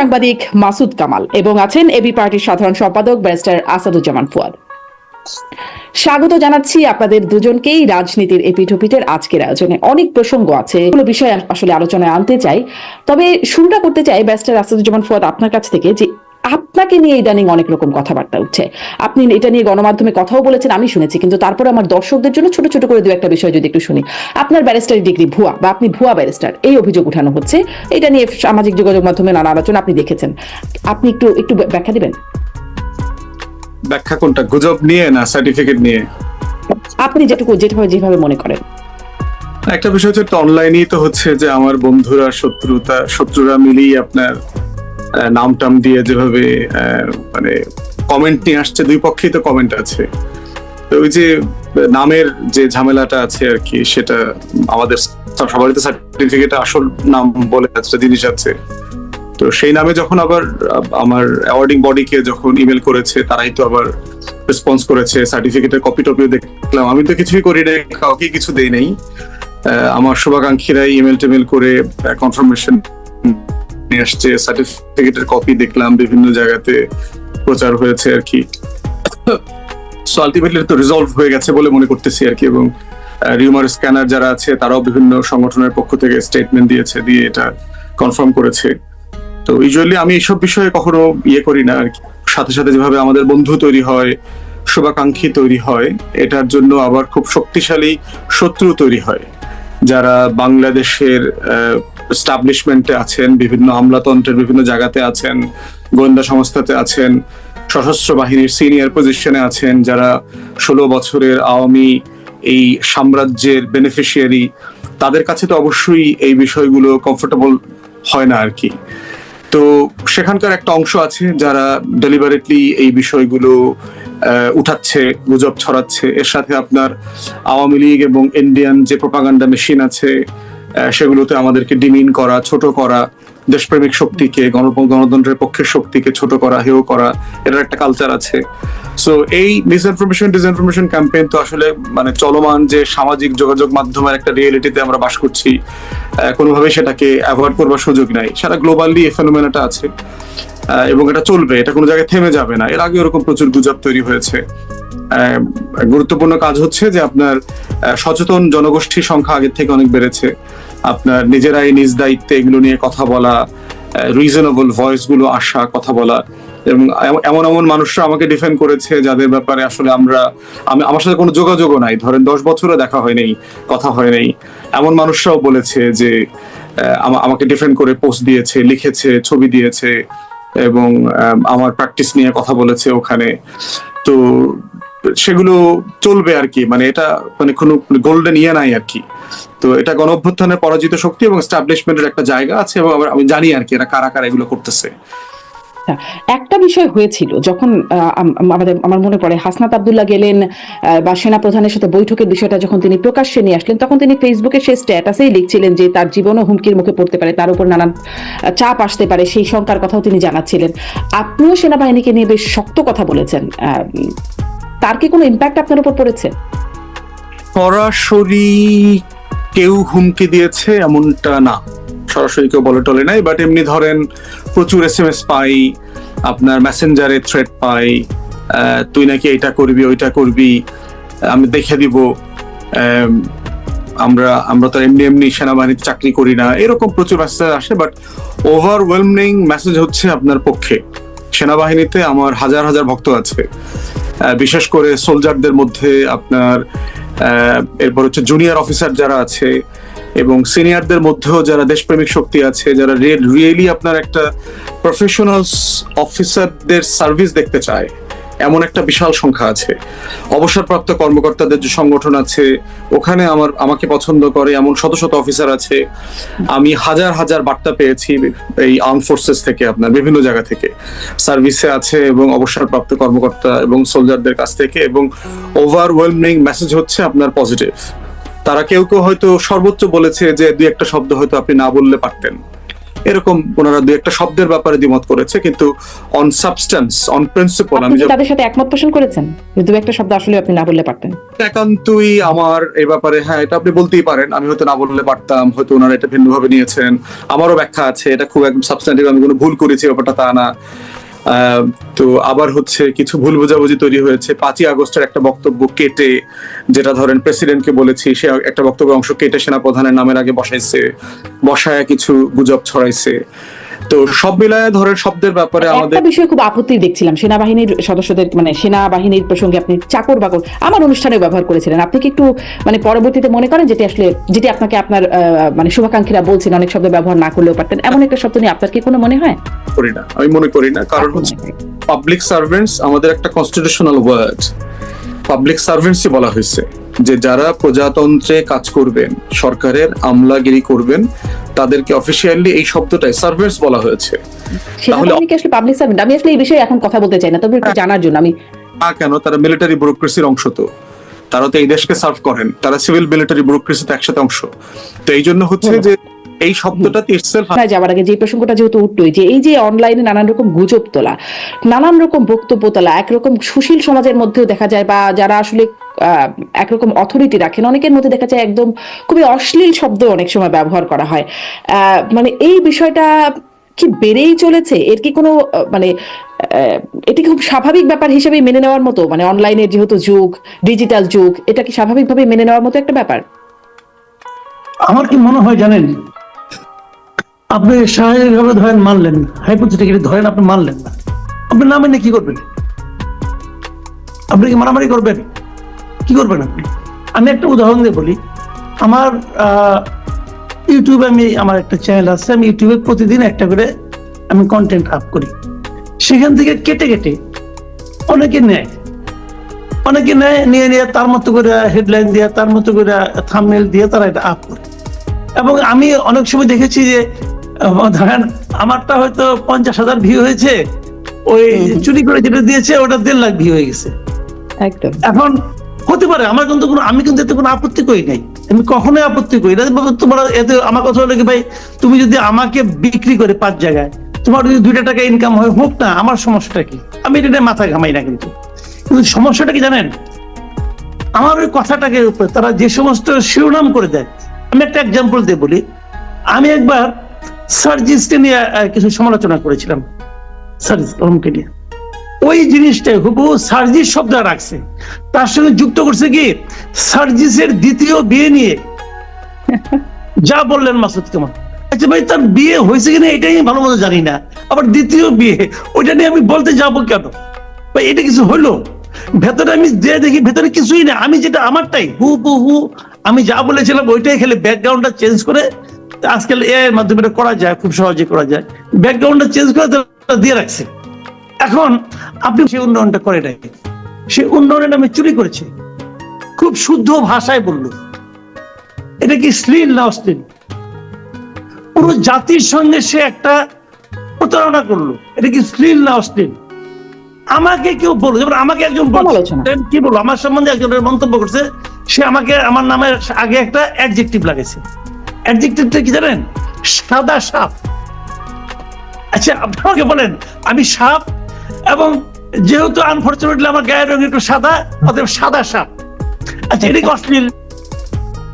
সাংবাদিক মাসুদ কামাল এবং আছেন এবি পার্টির সাধারণ সম্পাদক ব্যারিস্টার আসাদুজ্জামান ফুয়াদ। স্বাগত জানাচ্ছি আপনাদের দুজনকেই রাজনীতির এপিঠোপিটের আজকের আয়োজনে। অনেক প্রসঙ্গ আছে, এগুলো বিষয় আসলে আলোচনায় আনতে চাই। তবে শুরুটা করতে চাই ব্যারিস্টার আসাদুজ্জামান ফুয়াদ আপনার কাছ থেকে যে আপনাকে নিয়ে ইদানিং অনেক রকম কথাবার্তা উঠছে। আপনি এটা নিয়ে গণমাধ্যমে কথাও বলেছেন আমি শুনেছি। কিন্তু তারপরে আমার দর্শকদের জন্য ছোট ছোট করে দু একটা বিষয় যদি একটু শুনি। আপনার ব্যারিস্টারি ডিগ্রি ভুয়া বা আপনি ভুয়া ব্যারিস্টার এই অভিযোগ উঠানো হচ্ছে। এটা নিয়ে সামাজিক যোগাযোগ মাধ্যমে নানা আলোচনা আপনি দেখেছেন। আপনি একটু একটু ব্যাখ্যা দিবেন? ব্যাখ্যা কোনটা? গুজব নিয়ে না সার্টিফিকেট নিয়ে? আপনি যেটুকু যেভাবে যেভাবে মনে করেন। একটা বিষয় হচ্ছে অনলাইনেই তো হচ্ছে যে আমার বন্ধুরা শত্রুতা শত্রুরা মিলিয়ে আপনার নাম টাম দিয়ে যেভাবে মানে কমেন্ট নিয়ে আসছে, দুই পক্ষেই তো কমেন্ট আছে। তো ওই যে, নামের যে ঝামেলাটা আছে আর কি, সেটা আমাদের সবারই তো সার্টিফিকেট আসল নাম বলে একটা জিনিস আছে। তো সেই নামে যখন আবার, আমার অ্যাওয়ার্ডিং বডিকে যখন ইমেল করেছে, তারাই তো আবার রেসপন্স করেছে সার্টিফিকেটের কপি টপিও দেখলাম। আমি তো কিছুই করি নাই, কাউকে কিছু দেই নাই। আমার শুভাকাঙ্ক্ষীরাই ইমেল টেমেল করে কনফার্মেশন নিয়ে আসছে সার্টিফিকেটের কপি দেখলাম, বিভিন্ন জায়গাতে প্রচার হয়েছে আর কি। সো আলটিমেটলি তো রিজলভ হয়ে গেছে বলে মনে করতেছি আর কি এবং রিউমার স্ক্যানার যারা আছে, তারাও বিভিন্ন সংগঠনের পক্ষ থেকে স্টেটমেন্ট দিয়েছে, দিয়ে এটা কনফার্ম করেছে। তো ইউজুয়ালি আমি এইসব বিষয়ে কখনো ইয়ে করি না আর কি। সাথে সাথে যেভাবে আমাদের বন্ধু তৈরি হয়, শুভাকাঙ্ক্ষী তৈরি হয়, এটার জন্য আবার খুব শক্তিশালী শত্রু তৈরি হয়। যারা বাংলাদেশের স্টাবলিশমেন্টে আছেন, বিভিন্ন আমলাতন্ত্রের বিভিন্ন জায়গাতে আছেন, গোয়েন্দা সংস্থাতে আছেন, সশস্ত্র বাহিনীর সিনিয়র পজিশনে আছেন, যারা ষোলো বছরের আওয়ামী এই সাম্রাজ্যের বেনিফিশিয়ারি তাদের কাছে তো অবশ্যই এই বিষয়গুলো কমফোর্টেবল হয় না আর কি। তো সেখানকার একটা অংশ আছে যারা ডেলিভারেটলি এই বিষয়গুলো উঠাচ্ছে, গুজব ছড়াচ্ছে। এর সাথে আপনার আওয়ামী লীগ এবং ইন্ডিয়ান যে প্রপাগান্ডা মেশিন আছে সেগুলোতে আমাদেরকে ডিমিন করা, ছোট করা দেশপ্রেমিক শক্তিকে গণতন্ত্রের পক্ষের শক্তিকে ছোট করা হেও করা, এটার একটা কালচার আছে। সো এই মিসইনফরমেশন ডিসইনফরমেশন ক্যাম্পেইন তো আসলে মানে চলমান যে সামাজিক যোগাযোগ মাধ্যমের একটা রিয়েলিটিতে আমরা বাস করছি কোনোভাবে সেটাকে অ্যাভয়েড করবার সুযোগ নাই। সারা গ্লোবালি এই ফেনোমেনাটা আছে এবং এটা চলবে, এটা কোনো জায়গায় থেমে যাবে না। এর আগে এরকম প্রচুর গুজব তৈরি হয়েছে। গুরুত্বপূর্ণ কাজ হচ্ছে যে আপনার সচেতন জনগোষ্ঠীর সংখ্যা আগের থেকে অনেক বেড়েছে। আপনার নিজেরাই নিজ দায়িত্বে এগুলো নিয়ে কথা বলা রিজনেবল ভয়েসগুলো আসা, কথা বলা, এবং এমন এমন মানুষরা আমাকে ডিফেন্ড করেছে যাদের ব্যাপারে আসলে আমরা, আমি, আমার সাথে কোনো যোগাযোগও নাই। ধরেন দশ বছরও দেখা হয় নাই, কথা হয় নাই। এমন মানুষরাও বলেছে যে আমা- আমাকে ডিফেন্ড করে পোস্ট দিয়েছে, লিখেছে, ছবি দিয়েছে এবং আমার প্র্যাকটিস নিয়ে কথা বলেছে ওখানে। তো সেগুলো চলবে আর কি। মানে এটা মানে কোনো গোল্ডেন ইয়ে নাই আর কি। তো এটা গণ অভ্যুত্থানের পরাজিত শক্তি এবং এস্টাবলিশমেন্টের একটা জায়গা আছে এবং আমি জানি আর কি এরা কারা কারা এগুলো করতেছে। একটা বিষয় হয়েছিল যখন আমাদের আমার মনে পড়ে, হাসনাত আবদুল্লাহ গেলেন বা সেনা প্রধানের সাথে বৈঠকের বিষয়টা যখন তিনি প্রকাশ্যে নিয়ে আসলেন, তখন তিনি ফেসবুকে সেই স্ট্যাটাসেই লিখছিলেন যে তার জীবনও হুমকির মুখে পড়তে পারে, তার উপর নানান চাপ আসতে পারে, সেই শঙ্কার কথাও তিনি জানাচ্ছিলেন। আপনিও সেনাবাহিনীকে নিয়ে বেশ শক্ত কথা বলেছেন তার কি কোনো ইম্প্যাক্ট আপনার উপর পড়েছে? সরাসরি কেউ হুমকি দিয়েছে এমনটা না। সরাসরি কেউ বলে টলে নাই বাট এমনি ধরেন প্রচুর এস এম এস পাই, আপনার মেসেঞ্জারে থ্রেড পাই তুই নাকি এটা করবি, ওইটা করবি, আমি দেখে দিব আমরা আমরা তো এমনি এমনি সেনাবাহিনীতে চাকরি করি না। এরকম প্রচুর মেসেজ আসে বাট ওভারওয়েলমিং মেসেজ হচ্ছে আপনার পক্ষে। সেনাবাহিনীতে আমার হাজার হাজার ভক্ত আছে। বিশেষ করে সোলজারদের মধ্যে আপনার এরপর হচ্ছে জুনিয়র অফিসার যারা আছে এবং সিনিয়রদের মধ্যেও যারা দেশপ্রেমিক শক্তি আছে, যারা রিয়েলি আপনার একটা প্রফেশনাল অফিসারদের সার্ভিস দেখতে চায়। এমন একটা বিশাল সংখ্যা আছে। অবসরপ্রাপ্ত কর্মকর্তাদের যে সংগঠন আছে, ওখানে আমার, আমাকে পছন্দ করে এমন শত শত অফিসার আছে। আমি হাজার হাজার বার্তা পেয়েছি এই আর্ম ফোর্সেস থেকে আপনার, বিভিন্ন জায়গা থেকে। সার্ভিসে আছে এবং অবসরপ্রাপ্ত কর্মকর্তা এবং সোলজারদের কাছ থেকে এবং ওভারওয়েলমিং মেসেজ হচ্ছে আপনার পজিটিভ তারা কেউ কেউ হয়তো সর্বোচ্চ বলেছে যে দুই একটা শব্দ হয়তো আপনি না বললে পারতেন। এরকম ওনারা দু একটা শব্দের ব্যাপারে দ্বিমত করেছে কিন্তু অন সাবস্টেন্স অন প্রিন্সিপাল আমি তাদের সাথে একমত পোষণ করেছেন? দু একটা শব্দ আসলে আপনি না বললে পারতেন? একান্তই আমার এই ব্যাপারে হ্যাঁ এটা আপনি বলতেই পারেন আমি হয়তো না বললে পারতাম হয়তো ওনারা এটা ভিন্নভাবে নিয়েছেন আমারও ব্যাখ্যা আছে এটা খুব একদম সাবস্ট্যান্টিভ আমি কোনো ভুল করেছি ব্যাপারটা তা না। তো আবার হচ্ছে কিছু ভুল বোঝাবুঝি তৈরি হয়েছে। পাঁচই আগস্টের একটা বক্তব্য কেটে, যেটা ধরেন প্রেসিডেন্টকে বলেছি, সে একটা বক্তব্য অংশ কেটে সেনাপ্রধানের নামের আগে বসাইছে, বসায় কিছু গুজব ছড়াইছে। তো সব মিলায় ধরেন শব্দের ব্যাপারে আমাদের একটা বিষয়ে খুব আপত্তি দেখছিলাম। সেনাবাহিনীর সদস্যদের মানে সেনাবাহিনীর প্রসঙ্গে আপনি চাকর বাকর আমার অনুষ্ঠানে ব্যবহার করেছিলেন। আপনি কি একটু মানে পরবর্তীতে মনে করেন যেটি আসলে যেটি আপনাকে আপনার মানে শুভাকাঙ্ক্ষীরা বলছেন অনেক শব্দ ব্যবহার না করলেও পারতেন এমন একটা শব্দ নিয়ে আপনার কি কোনো মনে হয়? করি না। আমি মনে করি না কারণ হচ্ছে পাবলিক সার্ভেন্টস আমাদের একটা কনস্টিটিউশনাল ওয়ার্ড পাবলিক সার্ভেন্টসই বলা হয়েছে যে যারা প্রজাতন্ত্রে কাজ করবেন সরকারের আমলাগিরি করবেন তাদেরকে অফিসিয়ালি এই শব্দটাই সার্ভেন্টস বলা হয়েছে। সেনাবাহিনী কি আসলে পাবলিক সার্ভেন্ট আমি আসলে এই বিষয়ে এখন কথা বলতে চাই না তবে একটু জানার জন্য আমি না কেন? তারা মিলিটারি ব্যুরোক্রেসির অংশ তো। তারা তো এই দেশকে সার্ভ করেন। তারা সিভিল মিলিটারি ব্যুরোক্রেসিতে একসাথে অংশ। তো এই জন্য হচ্ছে যে এই শব্দটা ইটসেলফ যাওয়ার আগে যে প্রসঙ্গটা যেহেতু উঠলোই যে এই যে অনলাইনে নানান রকম গুজব তোলা নানান রকম বক্তব্য তোলা একরকম সুশীল সমাজের মধ্যেও দেখা যায় বা যারা আসলে একরকম অথরিটি রাখেন। অনেকের মধ্যে দেখা যায় একদম খুবই অশ্লীল শব্দ অনেক সময় ব্যবহার করা হয়। মানে এই বিষয়টা কি বেড়েই চলেছে? এর কি কোনো মানে এটি খুব স্বাভাবিক ব্যাপার হিসেবে মেনে নেওয়ার মতো? মানে অনলাইনের যেহেতু যুগ ডিজিটাল যুগ, এটা কি স্বাভাবিকভাবে মেনে নেওয়ার মতো একটা ব্যাপার? আমার কি মনে হয় জানেন, আপনি স্বাভাবিকভাবে ধরেন মানলেন হাইপোথেটিক্যালি ধরেন, আপনি মানলেন না। আপনি না মেনে কি করবেন? আপনি কি মারামারি করবেন? কি করবেন আপনি? আমি একটা উদাহরণ দিয়ে বলি। আমার ইউটিউবে আমি আমার একটা চ্যানেল আছে আমি ইউটিউবে প্রতিদিন একটা করে আমি কন্টেন্ট আপ করি। সেখান থেকে কেটে কেটে অনেকে নেয়। অনেকে নেয় নিয়ে নিয়ে তার মতো করে হেডলাইন দিয়ে তার মতো করে থামনেল দিয়ে তারা এটা আপ করে। এবং আমি অনেক সময় দেখেছি যে ধরেন আমারটা হয়তো পঞ্চাশ হাজার ভিউ হয়েছে ওই চুরি করে যেটা দিয়েছে ওটা দেড় লাখ ভিউ হয়ে গেছে। একদম। এখন হতে পারে, আমার কিন্তু কোনো আমি কিন্তু এতে কোনো আপত্তি করি নাই। আমি কখনোই আপত্তি করি না। তোমার এতে আমার কথা হলো কি ভাই, তুমি যদি আমাকে বিক্রি করে পাঁচ জায়গায়, তোমার যদি দুইটা টাকা ইনকাম হয়, হোক না, আমার সমস্যাটা কি? আমি এটা নিয়ে মাথা ঘামাই না কিন্তু। কিন্তু সমস্যাটা কি জানেন? আমার ওই কথাটাকে উপরে তারা যে সমস্ত শিরোনাম করে দেয়, আমি একটা এক্সাম্পল দিয়ে বলি। আমি একবার সার্জিসকে নিয়ে কিছু সমালোচনা করেছিলাম। সার্জিস, কলমকে নিয়ে। ওই জিনিসটা হুবহু সার্জিস শব্দ রাখছে। তার সঙ্গে যুক্ত করছে কি? সার্জিসের দ্বিতীয় বিয়ে নিয়ে। যা বললেন মাসুদ কেমন আচ্ছা ভাই, তার বিয়ে হয়েছে কিনা এটাই আমি ভালো মতো জানি না। আবার দ্বিতীয় বিয়ে, ওইটা নিয়ে আমি বলতে যাব কেন? ভাই, এটা কিছু হলো? ভেতরে আমি যে দেখি, ভেতরে কিছুই না। আমি যেটা আমারটাই হু হু হু আমি যা বলেছিলাম ওইটাই খেলে ব্যাকগ্রাউন্ডটা চেঞ্জ করে, আজকাল এ এর মাধ্যমে করা যায়, খুব সহজে করা যায়। ব্যাকগ্রাউন্ডটা চেঞ্জ করে দিয়ে রাখছে। এখন আপনি সেই উন্নয়নটা করে নাই। সেই উন্নয়নের নামে চুরি করেছে। খুব শুদ্ধ ভাষায় বলল। এটা কি শ্লীল না অশ্লীল? পুরো জাতির সঙ্গে সে একটা প্রতারণা করল। এটা কি শ্লীল না অশ্লীল? আমাকে কেউ বলল যেমন আমাকে একজন কি বলব আমার সম্বন্ধে একজনের মন্তব্য করছে সে আমাকে আমার নামে আগে একটা অ্যাডজেক্টিভ লাগাইছে। অ্যাডজেক্টিভটা কি জানেন? সাদা সাপ। আচ্ছা আপনি আমাকে বলেন আমি সাপ এবং যেহেতু আনফর্চুনেটলি আমার গায়ের রং একটু সাদা, অতএব সাদা সাপ আচ্ছা অশ্লীল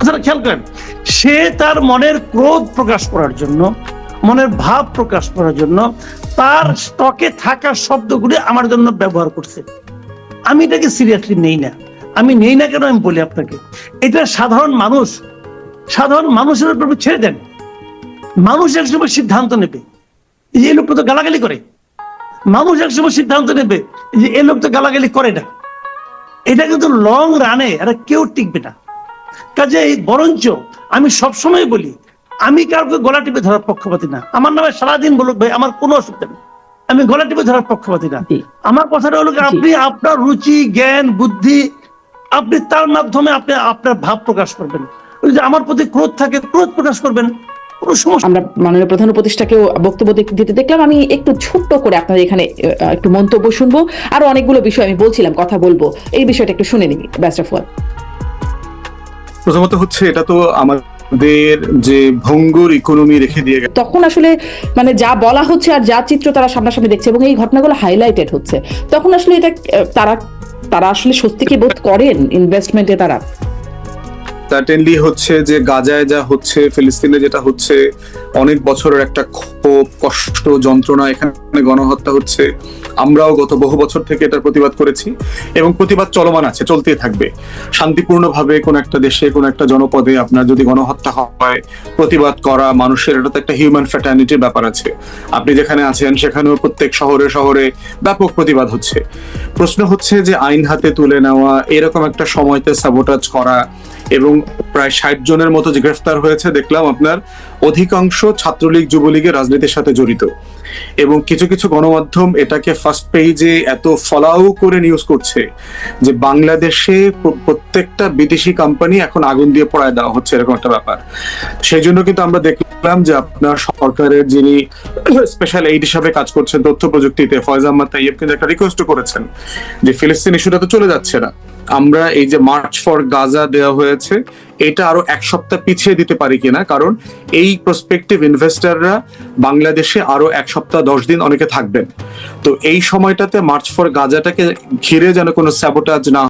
আপনারা খেয়াল করেন, সে তার মনের ক্রোধ প্রকাশ করার জন্য, মনের ভাব প্রকাশ করার জন্য, তার স্টকে থাকা শব্দগুলি আমার জন্য ব্যবহার করছে। আমি এটাকে সিরিয়াসলি নেই না। আমি নেই না কেন আমি বলি আপনাকে? এটা সাধারণ মানুষ, সাধারণ মানুষের উপর ছেড়ে দেন। মানুষ একসময় সিদ্ধান্ত নেবে। যে লোকটা তো গালাগালি করে। মানুষ একসময় সিদ্ধান্ত নেবে যে এই লোক তো গালাগালি করে না। এটা কিন্তু লং রানে এটা কেউ টিকবে না। কাজে বরঞ্চ আমি সবসময় বলি আমি কাউকে গলা টিপে ধরার পক্ষপাতি না। আমার নামে সারাদিন বলুক ভাই আমার কোনো অসুবিধা নেই। আমি গলা টিপে ধরার পক্ষপাতি না। আমার কথাটা হলো আপনি আপনার রুচি জ্ঞান বুদ্ধি আপনি তার মাধ্যমে আপনি আপনার ভাব প্রকাশ করবেন। যে আমার প্রতি ক্রোধ থাকে ক্রোধ প্রকাশ করবেন। আমরা মাননীয় প্রধান উপদেষ্টাকেও বক্তব্য দিতে- দেখলাম। আমি একটু ছোট্ট করে আপনার এখানে একটু মন্তব্য শুনব। আরও অনেকগুলো বিষয় আমি বলছিলাম কথা বলব। এই বিষয়টা একটু শুনে নিবি ব্যাস্ট অফ প্রথমত হচ্ছে এটা তো আমার তাদের যে ভঙ্গুর ইকোনমি রেখে দিয়ে গেছে। তখন আসলে মানে যা বলা হচ্ছে আর যা চিত্র তারা সামনাসামনি দেখছে এবং এই ঘটনাগুলো হাইলাইটেড হচ্ছে। তখন আসলে এটা তারা তারা আসলে সত্যি কি বোধ করেন ইনভেস্টমেন্টে তারা? সার্টেনলি হচ্ছে যে গাজায় যা হচ্ছে, ফিলিস্তিনে যেটা হচ্ছে, অনেক বছরের একটা ক্ষোভ, কষ্ট, যন্ত্রণা এখানে গণহত্যা হচ্ছে। আমরাও গত বহু বছর থেকে এটার প্রতিবাদ করেছি এবং প্রতিবাদ চলমান আছে, চলতেই থাকবে। শান্তিপূর্ণভাবে কোন একটা দেশে, কোন একটা জনপদে আপনার যদি গণহত্যা হয়, প্রতিবাদ করা মানুষের, এটা তো একটা হিউম্যান ফ্যাটার্নিটির ব্যাপার আছে। আপনি যেখানে আছেন, সেখানেও প্রত্যেক শহরে শহরে ব্যাপক প্রতিবাদ হচ্ছে। প্রশ্ন হচ্ছে যে আইন হাতে তুলে নেওয়া, এরকম একটা সময়তে সাবোটাজ করা এবং প্রায় ষাট জনের মতো যে গ্রেফতার হয়েছে দেখলাম আপনার অধিকাংশ ছাত্রলীগ, যুবলীগের রাজনীতির সাথে জড়িত। এবং কিছু কিছু গণমাধ্যম এটাকে ফার্স্ট পেজে এত ফলাও করে নিউজ করছে যে বাংলাদেশে প্রত্যেকটা বিদেশি কোম্পানি এখন আগুন দিয়ে পড়ায় দেওয়া হচ্ছে এরকম একটা ব্যাপার। সেই জন্য কিন্তু আমরা দেখলাম যে আপনার সরকারের যিনি স্পেশাল এইড হিসাবে কাজ করছেন তথ্য প্রযুক্তিতে, ফয়জ আহমদ তাইয়েব কিন্তু একটা রিকোয়েস্ট করেছেন যে ফিলিস্তিন ইস্যুটা তো চলে যাচ্ছে না। আমরা এই যে মার্চ ফর গাজা দেওয়া হয়েছে এটা আরও এক সপ্তাহ পিছিয়ে দিতে পারি কিনা, কারণ এই প্রসপেক্টিভ ইনভেস্টাররা বাংলাদেশে আরও এক সপ্তাহ, দশ দিন অনেকে থাকবেন। তো এই সময়টাতে মার্চ ফর গাজাটাকে ঘিরে যেন কোনো স্যাবোটাজ না